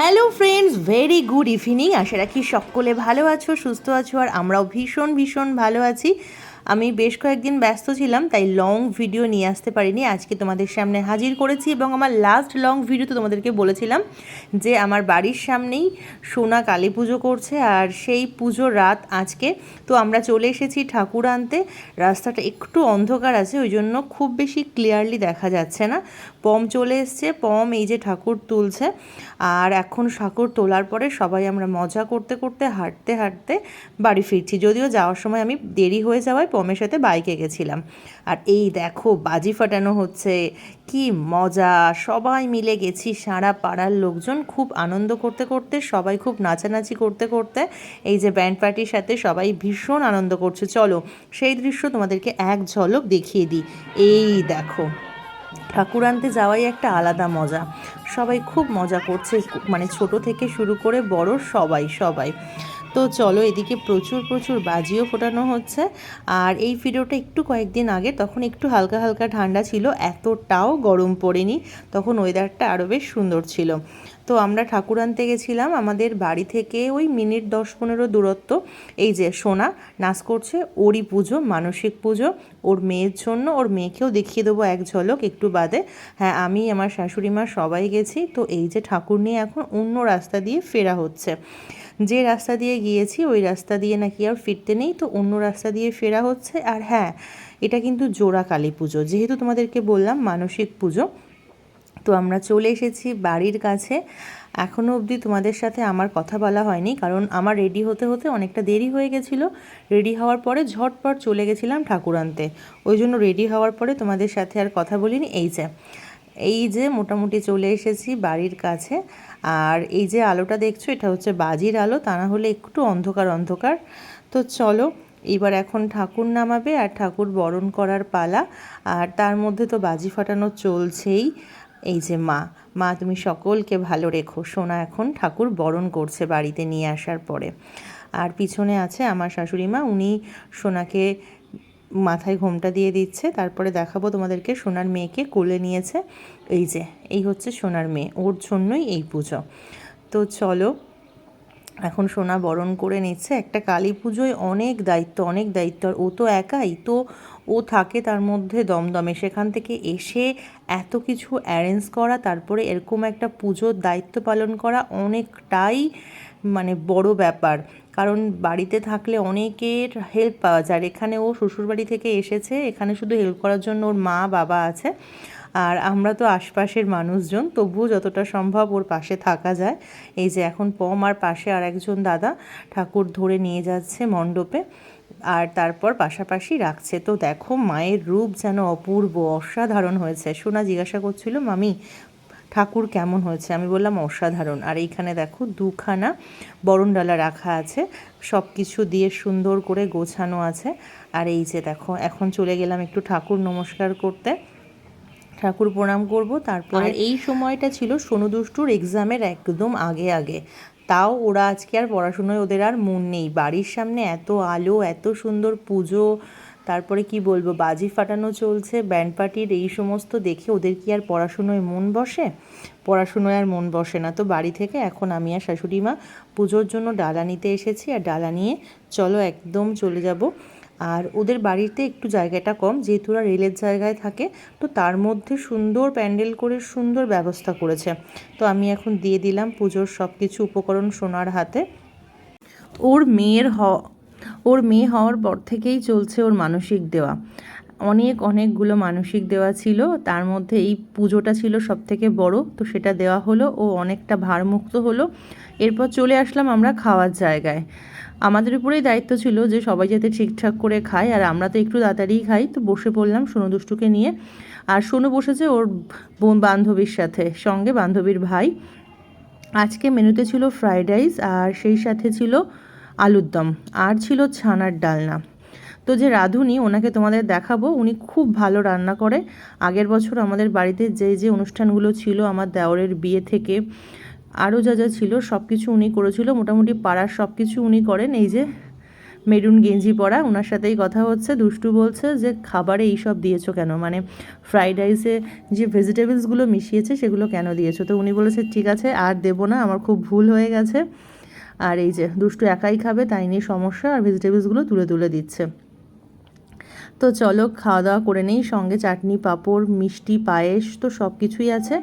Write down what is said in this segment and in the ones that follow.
Hello friends very good evening আশা রাখি সকলে ভালো আছো, সুস্থ আছো, আর আমরাও ভীষণ ভীষণ ভালো আছি। আমি বেশ কয়েকদিন ব্যস্ত ছিলাম, তাই লং ভিডিও নিয়ে আসতে পারিনি। আজকে তোমাদের সামনে হাজির করেছি এবং আমার লাস্ট লং ভিডিওতে তোমাদেরকে বলেছিলাম যে আমার বাড়ির সামনেই সোনা কালী পুজো করছে আর সেই পুজোর রাত আজকে। তো আমরা চলে এসেছি ঠাকুর আনতে। রাস্তাটা একটু অন্ধকার আছে, ওই জন্য খুব বেশি ক্লিয়ারলি দেখা যাচ্ছে না। পম চলে এসছে, পম এই যে ঠাকুর তুলছে আর এখন ঠাকুর তোলার পরে সবাই আমরা মজা করতে করতে, হাঁটতে হাঁটতে বাড়ি ফিরছি। যদিও যাওয়ার সময় আমি দেরি হয়ে যাওয়ায় পমের সাথে বাইকে গেছিলাম। আর এই দেখো, বাজি ফাটানো হচ্ছে, কি মজা! সবাই মিলে গেছি সারা পাড়ার লোকজন খুব আনন্দ করতে করতে, সবাই খুব নাচানাচি করতে করতে, এই যে ব্যান্ড পার্টির সাথে সবাই ভীষণ আনন্দ করছে। চলো, সেই দৃশ্য তোমাদেরকে এক ঝলক দেখিয়ে দিই। এই দেখো, ঠাকুর আনতে যাওয়াই একটা আলাদা মজা। সবাই খুব মজা করছে মানে ছোট থেকে শুরু করে বড় সবাই সবাই। তো চলো এদিকে প্রচুর প্রচুর বাজিও ফোটানো হচ্ছে। আর এই ভিডিওটা একটু কয়েকদিন আগে তখন একটু হালকা হালকা ঠান্ডা ছিল, এতটাও গরম পড়েনি, তখন ওয়েদারটা আরও বেশ সুন্দর ছিল। তো আমরা ঠাকুর আনতে গেছিলাম, আমাদের বাড়ি থেকে ওই মিনিট দশ পনেরো দূরত্ব, এই যে সোনা নাচ করছে, ওরই পুজো, মানসিক পুজো, ওর মেয়ের জন্য, ওর মেয়েকেও দেখিয়ে দেবো এক ঝলক একটু বাদে। হ্যাঁ আমি, আমার শাশুড়ি মা সবাই গেছি, তো এই যে ঠাকুর নিয়ে এখন অন্য রাস্তা দিয়ে ফেরা হচ্ছে। যে রাস্তা দিয়ে গিয়েছি, ওই রাস্তা দিয়ে নাকি আর ফিরতে নেই, তো অন্য রাস্তা দিয়ে ফেরা হচ্ছে। আর হ্যাঁ এটা কিন্তু জোড়া কালী পুজো। যেহেতু তোমাদেরকে বললাম মানসিক পুজো, তো আমরা চলে এসেছি বাড়ির কাছে। এখনও অবধি তোমাদের সাথে আমার কথা বলা হয়নি, কারণ আমার রেডি হতে হতে অনেকটা দেরি হয়ে গেছিল। রেডি হওয়ার পরে ঝটপট চলে গেছিলাম ঠাকুর আনতে। ওই জন্য রেডি হওয়ার পরে তোমাদের সাথে আর কথা বলিনি। এই যে এই যে মোটামুটি চলে এসেছি বাড়ির কাছে। আর এই যে আলোটা দেখছ, এটা হচ্ছে বাজির আলো, তা না হলে একটু অন্ধকার অন্ধকার। তো চলো, এবার এখন ঠাকুর নামাবে আর ঠাকুর বরণ করার পালা। আর তার মধ্যে তো বাজি ফাটানো চলছেই। এই যে মা মা তুমি সকলকে ভালো রেখো। সোনা এখন ঠাকুর বরণ করছে বাড়িতে নিয়ে আসার পরে। আর পিছনে আছে আমার শাশুড়ি মা, উনি সোনাকে মাথায় ঘোমটা দিয়ে দিচ্ছে। তারপরে দেখাবো তোমাদেরকে সোনার মেয়েকে কোলে নিয়েছে। এই যে, এই হচ্ছে সোনার মেয়ে, ওর জন্যই এই পুজো। তো চলো, এখন সোনা বরণ করে নিচ্ছে। একটা কালী পুজোয় অনেক দায়িত্ব অনেক দায়িত্ব, আর ও তো একাই। তো ও থাকে তার মধ্যে দমদমে। সেখান থেকে এসে এত কিছু অ্যারেঞ্জ করা, তারপরে এরকম একটা পুজোর দায়িত্ব পালন করা অনেকটাই মানে বড় ব্যাপার। কারণ বাড়িতে থাকলে অনেকের হেল্প পাওয়া যায়। এখানে ও শ্বশুরবাড়ি থেকে এসেছে, এখানে শুধু হেল্প করার জন্য ওর মা, বাবা আছে। আর আমরা তো আশপাশের মানুষজন, তবুও যতটা সম্ভব ওর পাশে থাকা যায়। এই যে এখন পম আর পাশে আর একজন দাদা, ঠাকুর ধরে নিয়ে যাচ্ছে মণ্ডপে। আর তারপর পাশাপাশি রাখছে। তো দেখো, মায়ের রূপ যেন অপূর্ব, অসাধারণ হয়েছে। সোনা জিজ্ঞাসা করছিল, মামি ঠাকুর কেমন হয়েছে? আমি বললাম অসাধারণ। আর এইখানে দেখো দুখানা বরণডালা রাখা আছে। সব কিছু দিয়ে সুন্দর করে গোছানো আছে। আর এই যে দেখো, এখন চলে গেলাম একটু ঠাকুর নমস্কার করতে। ঠাকুর প্রণাম করব। তারপর এই সময়টা ছিল সোনু দুষ্টুর এক্সামের একদম আগে আগে। তাও ওরা আজকে আর পড়াশুনোয় ওদের আর মন নেই। বাড়ির সামনে এত আলো, এত সুন্দর পুজো তারপরে কি বলব, বাজি ফাটানো চলছে, ব্যান্ড পার্টির এই সমস্ত দেখে ওদের কি আর পড়াশুনোয় মন বসে? পড়াশুনোয় আর মন বসে না। তো বাড়ি থেকে এখন আমি আর শাশুড়ি মা পুজোর জন্য ডালা নিতে এসেছি আর ডালা নিয়ে চলো একদম চলে যাব। আর ওদের বাড়িতে একটু জায়গাটা কম, যেহেতু ওরা রেলের জায়গায় থাকে, তো তার মধ্যে সুন্দর প্যান্ডেল করে সুন্দর ব্যবস্থা করেছে। তো আমি এখন দিয়ে দিলাম পুজোর সব কিছু উপকরণ সোনার হাতে। ওর মেয়ের হ ওর মেয়ে হওয়ার পর থেকেই চলছে ওর মানসিক দেওয়া। অনেক, অনেকগুলো মানসিক দেওয়া ছিল। তার মধ্যে এই পুজোটা ছিল সব থেকে বড়। তো সেটা দেওয়া হলো। ও অনেকটা ভারমুক্ত হলো। এরপর চলে আসলাম আমরা খাওয়ার জায়গায়। আমাদের উপরেই দায়িত্ব ছিল যে সবাই যাতে ঠিকঠাক করে খায়। আর আমরা তো একটু তাড়াতাড়িই খাই। তো বসে পড়লাম সোনু দুষ্টুকে নিয়ে। আর সোনু বসেছে ওর বোন বান্ধবীর সাথে, সঙ্গে বান্ধবীর ভাই। আজকে মেনুতে ছিল ফ্রাইড রাইস। আর সেই সাথে ছিল আলুর দম। আর ছিল ছানার ডালনা। তো যে রাঁধুনি, ওনাকে তোমাদের দেখাবো। উনি খুব ভালো রান্না করে। আগের বছর আমাদের বাড়িতে যে যে অনুষ্ঠানগুলো ছিল, আমার দেওরের বিয়ে থেকে আরও যা যা ছিল সব কিছু উনি করেছিল। মোটামুটি পাড়ার সব কিছু উনি করেন। এই যে মেরুন গেঞ্জি পরা ওনার সাথেই কথা হচ্ছে। দুষ্টু বলছে যে, খাবারে এইসব দিয়েছ কেন? মানে ফ্রাইড রাইসে যে ভেজিটেবলসগুলো মিশিয়েছে, সেগুলো কেন দিয়েছ? তো উনি বলেছে, ঠিক আছে, আর দেবো না। আমার খুব ভুল হয়ে গেছে। আর এই যে দুষ্টু একাই খাবে, তাই নিয়ে সমস্যা, আর ভেজিটেবলসগুলো তুলে তুলে দিচ্ছে। তো চলো খাওয়া দাওয়া করে নেই, সঙ্গে চাটনি, পাঁপড়, মিষ্টি, পায়েস, তো সব কিছুই আছে।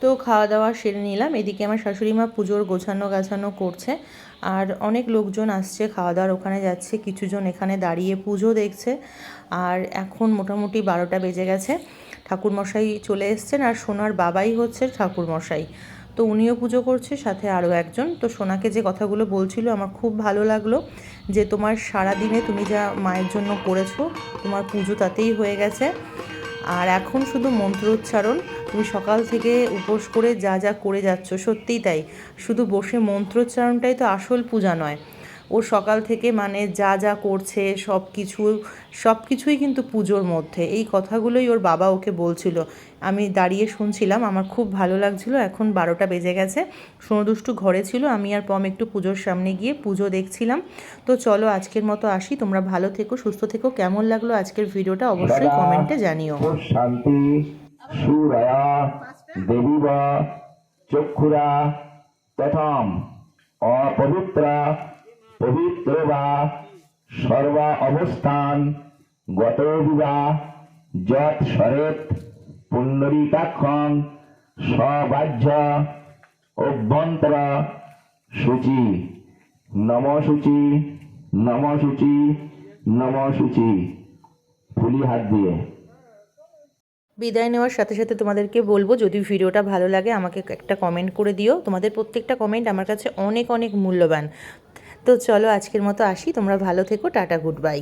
তো খাওয়া দাওয়া সেরে নিলাম, এদিকে আমার শাশুড়ি মা পুজোর গোছানো গাছানো করছে, আর অনেক লোকজন আসছে, খাওয়া দাওয়ার ওখানে যাচ্ছে, কিছুজন এখানে দাঁড়িয়ে পুজো দেখছে, আর এখন মোটামুটি বারোটা বেজে গেছে, ঠাকুরমশাই চলে এসছেন, আর সোনার বাবাই হচ্ছে ঠাকুরমশাই। তো উনিও পুজো করছে, সাথে আরও একজন। তো সোনাকে যে কথাগুলো বলছিল, আমার খুব ভালো লাগল যে তোমার সারা দিনে তুমি যা মায়ের জন্য করেছ, তোমার পুজো তাতেই হয়ে গেছে। আর এখন শুধু মন্ত্রোচ্চারণ তুমি সকাল থেকে উপোস করে যা যা করে যাচ্ছ, সত্যিই তাই। শুধু বসে মন্ত্রোচ্চারণটাই তো আসল পূজা নয়। ও সকাল থেকে মানে যা যা করছে সব কিছু সব কিছুই কিন্তু পুজোর মধ্যে। এই কথাগুলোই ওর বাবা ওকে বলছিল। আমি দাঁড়িয়ে শুনছিলাম আমার খুব ভালো লাগছিল। এখন বারোটা বেজে গেছে। সোনদুষ্টু ঘরে ছিল আমি আর পম একটু পুজোর সামনে গিয়ে পুজো দেখছিলাম। তো চলো আজকের মতো আসি। তোমরা ভালো থেকো সুস্থ থেকো। কেমন লাগল আজকের ভিডিওটা অবশ্যই কমেন্টে জানিও। শান্তি সুরয়া দেবীব চক্ষুরা প্রথম অপবিত্রা পবিত্র বা সর্বা অবস্থান গত বিবা যৎ সরেত পুণ্ডরীকাক্ষং সবাহ্য অভ্যন্তর সূচি। নম সূচি নম সূচি নম সূচি ফুলি হাত দিয়ে। বিদায় নেওয়ার সাথে সাথে তোমাদেরকে বলব, যদি ভিডিওটা ভালো লাগে আমাকে একটা কমেন্ট করে দিও। তোমাদের প্রত্যেকটা কমেন্ট আমার কাছে অনেক অনেক মূল্যবান। তো চলো আজকের মতো আসি তোমরা ভালো থেকো টাটা গুড বাই